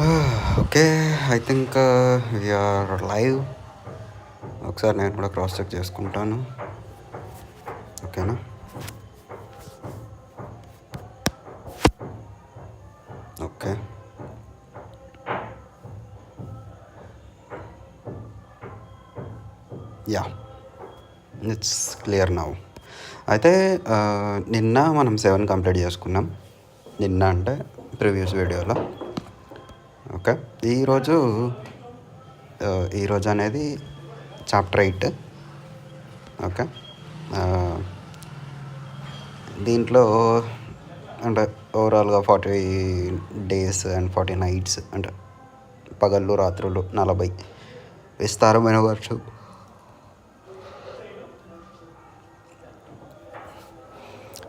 Okay I think we're live ఒకసారి నేను కూడా క్రాస్ చెక్ చేసుకుంటాను. ఓకేనా? Okay. Yeah it's clear now అయితే uh, నిన్న మనం సెవెన్ కంప్లీట్ చేసుకున్నాం. నిన్న అంటే ప్రీవియస్ వీడియోలో ఈరోజు ఈరోజు అనేది చాప్టర్ ఎయిట్ ఓకే దీంట్లో అంటే ఓవరాల్గా forty days and forty nights అంటే పగళ్ళు రాత్రులు నలభై. విస్తారమైన వర్షం.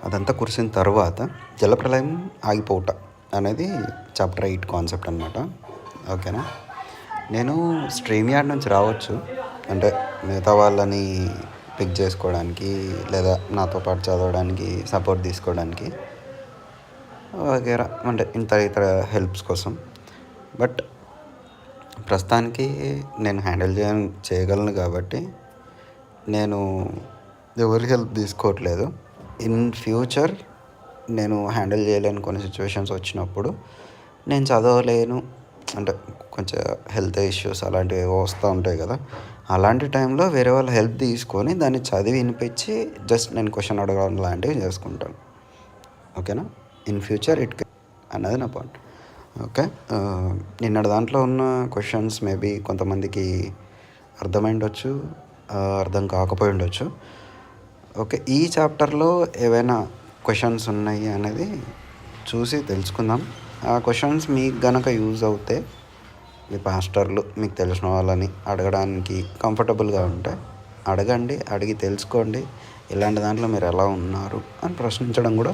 అదంతా కురిసిన తర్వాత జలప్రలయం ఆగిపోవట అనేది చాప్టర్ ఎయిట్ కాన్సెప్ట్ అనమాట ఓకేనా? నేను స్ట్రీమ్ యార్డ్ నుంచి రావచ్చు. అంటే మిగతా వాళ్ళని పిక్ చేసుకోవడానికి లేదా నాతో పాటు చదవడానికి సపోర్ట్ తీసుకోవడానికి వగేరా. అంటే ఇంత ఇతర హెల్ప్స్ కోసం. బట్ ప్రస్తుతానికి నేను హ్యాండిల్ చేయ చేయగలను కాబట్టి నేను ఎవరి హెల్ప్ తీసుకోవట్లేదు. ఇన్ ఫ్యూచర్ నేను హ్యాండిల్ చేయలేని కొన్ని సిచ్యువేషన్స్ వచ్చినప్పుడు నేను చదవలేను. అంటే కొంచెం హెల్త్ ఇష్యూస్ అలాంటివి ఏవో వస్తూ ఉంటాయి కదా. అలాంటి టైంలో వేరే వాళ్ళ హెల్ప్ తీసుకొని దాన్ని చదివి వినిపించి జస్ట్ నేను క్వశ్చన్ అడగడం లాంటివి చేసుకుంటాను. ఓకేనా? ఇన్ ఫ్యూచర్ ఇట్ అన్నది నా పాయింట్. ఓకే? నిన్నటి దాంట్లో ఉన్న క్వశ్చన్స్ మేబీ కొంతమందికి అర్థమై ఉండొచ్చు అర్థం కాకపోయి ఉండొచ్చు. ఓకే ఈ చాప్టర్లో ఏవైనా క్వశ్చన్స్ ఉన్నాయి అనేది చూసి తెలుసుకుందాం. ఆ క్వశ్చన్స్ మీకు గనక యూజ్ అవుతే మీ పాస్టర్లు మీకు తెలిసిన వాళ్ళని అడగడానికి కంఫర్టబుల్గా ఉంటే అడగండి అడిగి తెలుసుకోండి. ఇలాంటి దాంట్లో మీరు ఎలా ఉన్నారు అని ప్రశ్నించడం కూడా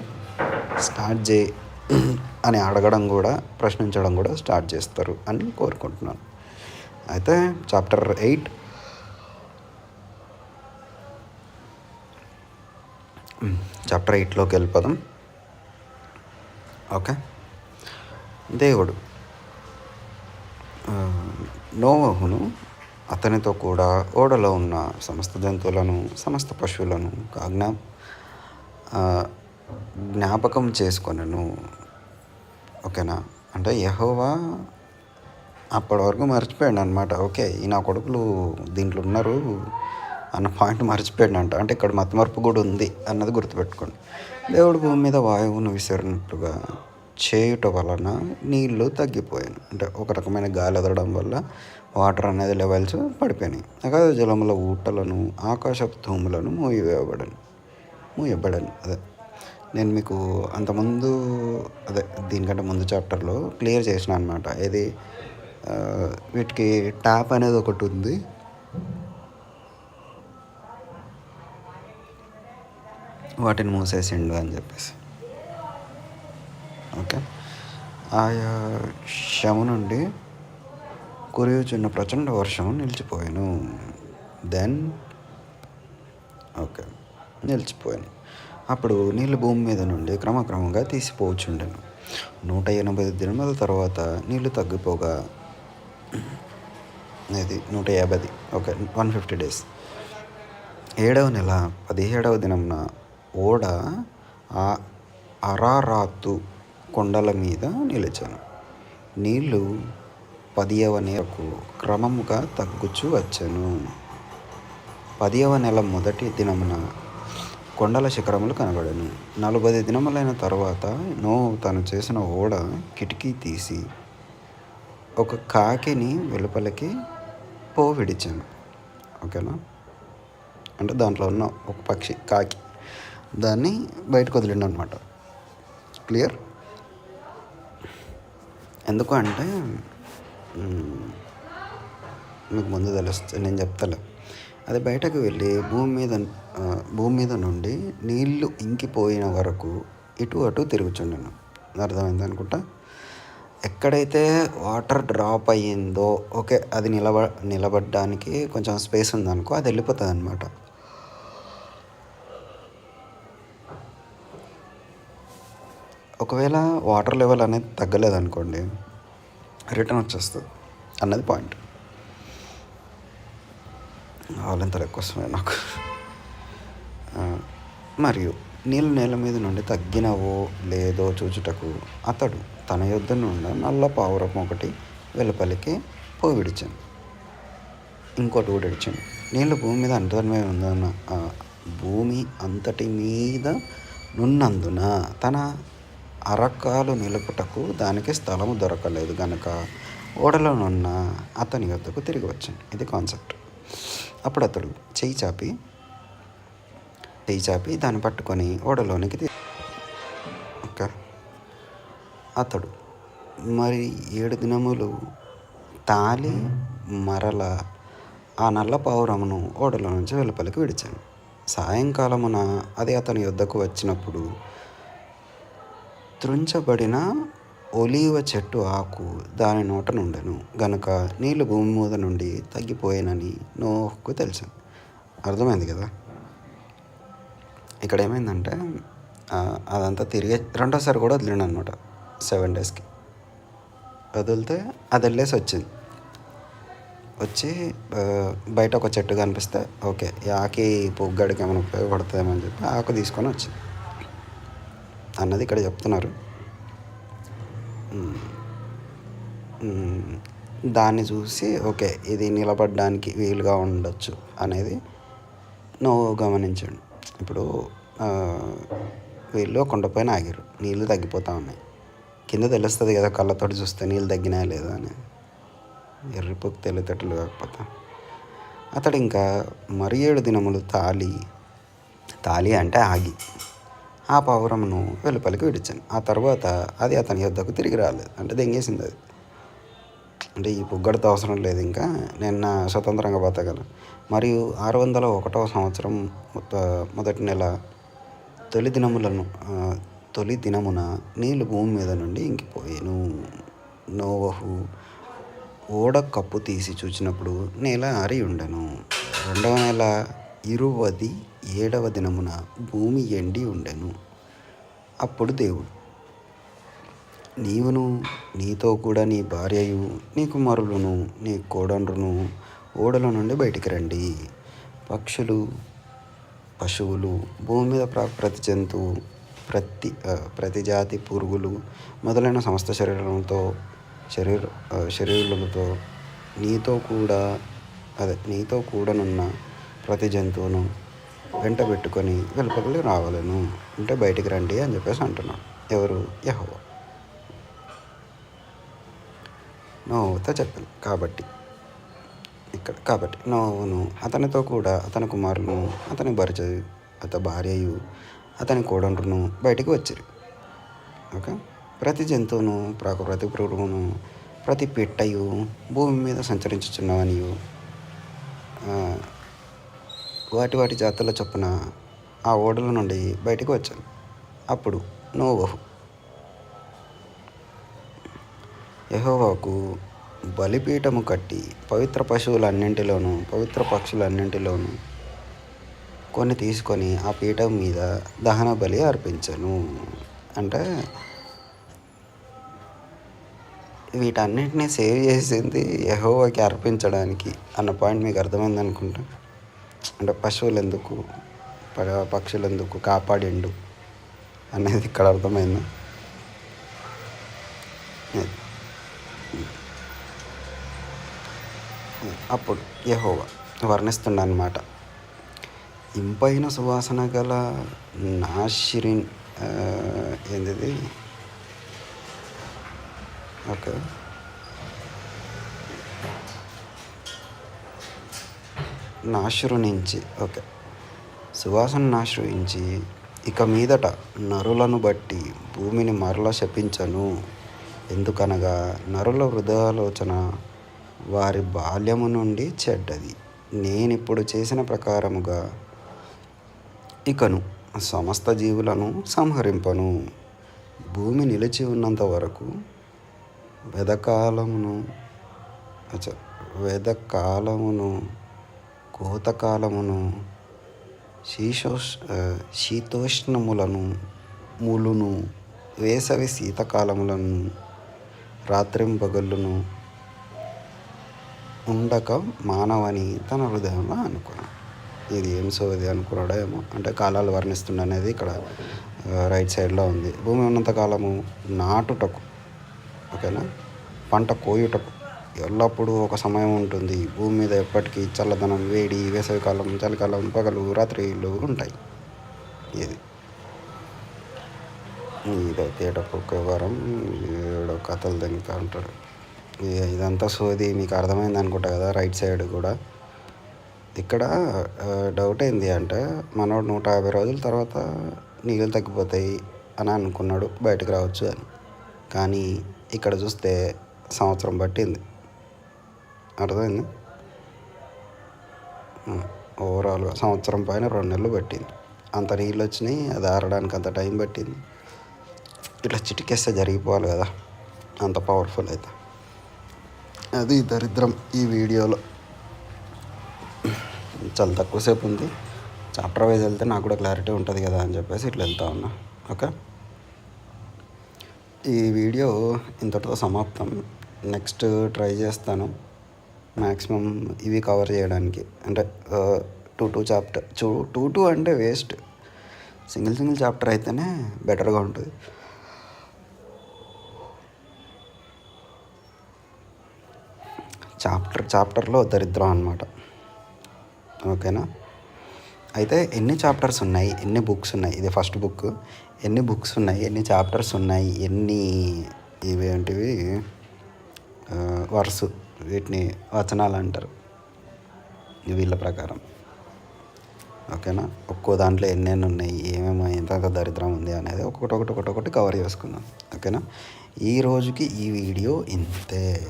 స్టార్ట్ చే అని అడగడం కూడా ప్రశ్నించడం కూడా స్టార్ట్ చేస్తారు అని కోరుకుంటున్నాను. అయితే చాప్టర్ ఎయిట్ చాప్టర్ ఎయిట్లోకి వెళ్ళిపోదాం. ఓకే దేవుడు. నోవహును అతనితో కూడా ఓడలో ఉన్న సమస్త జంతువులను సమస్త పశువులను ఆజ్ఞా జ్ఞాపకం చేసుకొనను. ఓకేనా? అంటే యహోవా అప్పటి వరకు మర్చిపోయాడు అనమాట ఓకే ఈ నా కొడుకులు దీంట్లో ఉన్నారు అన్న పాయింట్ మర్చిపోయాడు అంట అంటే ఇక్కడ మతమర్పు కూడా ఉంది అన్నది గుర్తుపెట్టుకోండి. దేవుడు భూమి మీద వాయువును విసిరినట్టుగా చేయుట వలన నీళ్ళు తగ్గిపోయాను అంటే ఒక రకమైన గాలి ఎదరడం వల్ల వాటర్ అనేది లెవెల్స్ పడిపోయినాయి. అగాధ జలముల ఊటలను ఆకాశపు తూములను మూయవేయబడను మూయబడను. అదే. నేను మీకు అంతకుముందు అదే దీనికంటే ముందు చాప్టర్లో క్లియర్ చేసిన అనమాట ఇది వీటికి ట్యాప్ అనేది ఒకటి ఉంది. వాటిని మూసేసిండు అని చెప్పేసి. ఓకే. ఆయా శము నుండి కురియుచున్న ప్రచండ వర్షం నిలిచిపోయాను. Then okay నిలిచిపోయాను. అప్పుడు నీళ్ళు భూమి మీద నుండి క్రమక్రమంగా తీసిపోవచ్చుండెను నూట ఎనభై దినముల తర్వాత నీళ్ళు తగ్గిపోగా ఇది నూట యాభైది ఓకే వన్ ఫిఫ్టీ డేస్. ఏడవ నెల పదిహేడవ దినంన ఓడ అరారాతు కొండల మీద నిలిచాను. నీళ్ళు పదియవ నెలకు క్రమముగా తగ్గుచూ వచ్చాను. పదియవ నెల మొదటి దినమున కొండల శిఖరములు కనబడను. నలభై దినములైన తర్వాత నో తను చేసిన ఓడ కిటికీ తీసి ఒక కాకిని వెలుపలికి పోవిడిచాను. ఓకేనా? అంటే దాంట్లో ఉన్న ఒక పక్షి కాకి దాన్ని బయటకు వదిలిండు అనమాట క్లియర్? ఎందుకు అంటే మీకు ముందు తెలుస్తుంది నేను చెప్తలే. అది బయటకు వెళ్ళి భూమి మీద భూమి మీద నుండి నీళ్ళు ఇంకిపోయిన వరకు ఇటు అటు తిరుగుచుండను అర్థమైంది అనుకుంటా? ఎక్కడైతే వాటర్ డ్రాప్ అయ్యిందో ఓకే అది నిలబ నిలబడడానికి కొంచెం స్పేస్ ఉందనుకో అది వెళ్ళిపోతుంది అనమాట ఒకవేళ వాటర్ లెవెల్ అనేది తగ్గలేదనుకోండి రిటర్న్ వచ్చేస్తుంది. అన్నది పాయింట్. వాళ్ళంత ఎక్కువ వస్తున్నాయి నాకు. మరియు నీళ్ళు నేల మీద నుండి తగ్గినవో లేదో చూచుటకు అతడు తన యొద్ద నుండి నల్ల పావురం ఒకటి వెలుపలికి పోయి విడిచాను. ఇంకోటి కూడా ఇచ్చాను నీళ్ళు భూమి మీద అంతటమే ఉందన్న భూమి అంతటి మీద నున్నందున తన అరకాలు నిలుపుటకు దానికి స్థలము దొరకలేదు గనుక ఓడలోనున్న అతని వద్దకు తిరిగి వచ్చాను. ఇది కాన్సెప్ట్ అప్పుడు అతడు చేయి చాపి చెయ్యి చాపి దాన్ని పట్టుకొని ఓడలోనికి ఓకే. అతడు మరి ఏడు దినములు తాలి మరల ఆ నల్ల పావురమును ఓడలో నుంచి వెలుపలికి విడిచాను. సాయంకాలమున అది అతని యొద్దకు వచ్చినప్పుడు త్రుంచబడిన ఒలీవ చెట్టు ఆకు దాని నోట నుండెను. గనుక నీళ్ళు భూమి మీద నుండి తగ్గిపోయానని నోహుకు తెలుసు. అర్థమైంది కదా? ఇక్కడ ఏమైందంటే అదంతా తిరిగి రెండోసారి కూడా వదిలిండు అనమాట సెవెన్ డేస్కి. వదిలితే అది వెళ్ళేసి వచ్చింది. వచ్చి బయట ఒక చెట్టు కనిపిస్తే ఓకే ఈ ఆకి పొగ్గడికి ఏమైనా ఉపయోగపడుతుందేమో అని చెప్పి ఆకు తీసుకొని వచ్చింది. అన్నది ఇక్కడ చెప్తున్నారు. దాన్ని చూసి ఓకే ఇది నిలబడడానికి వీలుగా ఉండొచ్చు అనేది నువ్వు గమనించండి ఇప్పుడు వీళ్ళు కొండపైన ఆగారు. నీళ్ళు తగ్గిపోతూ ఉన్నాయి. కింద తెలుస్తుంది కదా కళ్ళతోటి చూస్తే నీళ్ళు తగ్గినా లేదా అని. ఎర్రిపోకు తెలియతట్లు కాకపోతే. అతడు ఇంకా మరి ఏడు దినములు తాలి తాలి అంటే ఆగి ఆ పావురమును వెలుపలికి విడిచాను. ఆ తర్వాత అది అతని యొద్దకు తిరిగి రాలేదు. అంటే దెంగేసింది అది. అంటే ఈ పుగ్గడత అవసరం లేదు ఇంకా. నిన్న స్వతంత్రంగా బతకగలను. మరియు ఆరు వందల ఒకటవ సంవత్సరం మొదటి నెల తొలి దినములను తొలి దినమున నీళ్ళు భూమి మీద నుండి ఇంకిపోయాను. నోవహు ఓడ కప్పు తీసి చూచినప్పుడు నేల ఆరి ఉండెను రెండవ నెల ఇరువది ఏడవ దినమున భూమి ఎండి ఉండెను. అప్పుడు దేవుడు నీవును నీతో కూడా నీ భార్యయు నీ కుమారులను నీ కోడండ్రును ఓడల నుండి బయటికి రండి. పక్షులు పశువులు భూమి మీద ప్రతి జంతువు ప్రతి ప్రతి జాతి పురుగులు మొదలైన సమస్త శరీరంతో శరీర శరీరులతో నీతో కూడా అదే నీతో కూడానున్న ప్రతి జంతువును వెంట పెట్టుకొని వెలుపలికి రావాలను. అంటే బయటికి రండి అని చెప్పేసి అంటున్నాడు. ఎవరు? యహోవా. నోవుతో చెప్పాను. కాబట్టి ఇక్కడ కాబట్టి నోవును అతనితో కూడా అతని కుమారులను అతని భర్త అతని భార్యయు అతని కోడండ్రును బయటికి వచ్చారు. ఓకే? ప్రతి జంతువును ప్రాకు ప్రతి పురుగును ప్రతి పిట్టయు భూమి మీద సంచరించుచున్నవనియు వాటి వాటి జాతుల చొప్పున ఆ ఓడల నుండి బయటకు వచ్చాను. అప్పుడు నోవహు. యహోవాకు బలిపీఠము కట్టి పవిత్ర పశువులన్నింటిలోనూ పవిత్ర పక్షులన్నింటిలోనూ కొన్ని తీసుకొని ఆ పీఠం మీద దహన బలి అర్పించను. అంటే వీటన్నిటిని సేవ్ చేసింది యహోవాకి అర్పించడానికి అన్న పాయింట్ మీకు అర్థమైంది అనుకుంటా? అంటే పశువులు ఎందుకు పక్షులు ఎందుకు కాపాడిండు? అనేది ఇక్కడ అర్థమైంది? అప్పుడు యెహోవా వర్ణిస్తుండనమాట ఇంపైన సువాసన గల నాషిరిన్ ఏంటిది? ఓకే. నాశురునించి ఓకే. సువాసన నాశ్రయించి ఇక మీదట నరులను బట్టి భూమిని మరల శపించను. ఎందుకనగా నరుల హృదయాలోచన వారి బాల్యము నుండి చెడ్డది. నేనిప్పుడు చేసిన ప్రకారముగా ఇకను సమస్త జీవులను సంహరింపను. భూమి నిలిచి ఉన్నంత వరకు వెదకాలమును వెదకాలమును కోతకాలమును శీషోష్ శీతోష్ణములను ములును వేసవి శీతకాలములను రాత్రింపగళ్ళును ఉండక మానవని తన హృదయంలో అనుకున్నాడు. ఇది ఏం సోది అనుకున్నాడో ఏమో. అంటే కాలాలు వర్ణిస్తుండ అనేది ఇక్కడ రైట్ సైడ్లో ఉంది. భూమి ఉన్నంతకాలము నాటుటకు ఓకేనా? పంట కోయుటకు. ఎల్లప్పుడూ ఒక సమయం ఉంటుంది. భూమి మీద ఎప్పటికీ చల్లదనం వేడి వేసవికాలం చలికాలం పగలు రాత్రిలు ఉంటాయి. ఇది. ఇదైతే ఏడొక వారం ఏడో కథలు దానికి ఉంటాడు ఇదంతా సోది మీకు అర్థమైంది అనుకుంటా కదా రైట్ సైడ్ కూడా. ఇక్కడ డౌట్ ఏంది అంటే మనోడు నూట యాభై రోజుల తర్వాత నీళ్ళు తగ్గిపోతాయి అని అనుకున్నాడు బయటకు రావచ్చు అని. కానీ ఇక్కడ చూస్తే సంవత్సరం పట్టింది. అర్థమైంది? ఓవరాల్గా సంవత్సరం పైన రెండు నెలలు పట్టింది. అంత నీళ్ళు వచ్చినాయి అది ఆరడానికి అంత టైం పట్టింది. ఇట్లా చిటికేస్తే జరిగిపోవాలి కదా అంత పవర్ఫుల్ అయితే. అది దరిద్రం ఈ వీడియోలో. చాలా తక్కువసేపు ఉంది. చాప్టర్ వైజ్ వెళ్తే నాకు కూడా క్లారిటీ ఉంటుంది కదా అని చెప్పేసి ఇట్లా వెళ్తా ఉన్నా. ఓకే? ఈ వీడియో ఇంతటితో సమాప్తం. నెక్స్ట్ ట్రై చేస్తాను. మ్యాక్సిమం ఇవి కవర్ చేయడానికి. అంటే టూ టూ చాప్టర్ చూ టూ టూ అంటే వేస్ట్. సింగిల్ సింగిల్ చాప్టర్ అయితేనే బెటర్గా ఉంటుంది. చాప్టర్ చాప్టర్లో దరిద్రం అనమాట ఓకేనా? అయితే ఎన్ని చాప్టర్స్ ఉన్నాయి? ఎన్ని బుక్స్ ఉన్నాయి? ఇది ఫస్ట్ బుక్. ఎన్ని బుక్స్ ఉన్నాయి? ఎన్ని చాప్టర్స్ ఉన్నాయి? ఎన్ని ఇవేంటివి? వర్స్. వీటిని వచనాలు అంటారు. వీళ్ళ ప్రకారం. ఓకేనా? ఒక్కో దాంట్లో ఎన్నెన్ని ఉన్నాయి? ఏమేమి? ఎంత దరిద్రం ఉంది అనేది ఒక్కొక్కటి ఒకటి ఒకటి ఒకటి కవర్ చేసుకుందాం. ఓకేనా? ఈ రోజుకి ఈ వీడియో ఇంతే.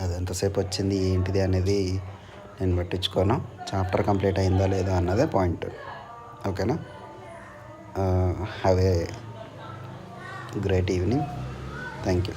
అది ఎంతసేపు వచ్చింది? ఏంటిది అనేది నేను పట్టించుకోను. చాప్టర్ కంప్లీట్ అయిందా లేదా అన్నదే పాయింట్. ఓకేనా? Have a great evening thank you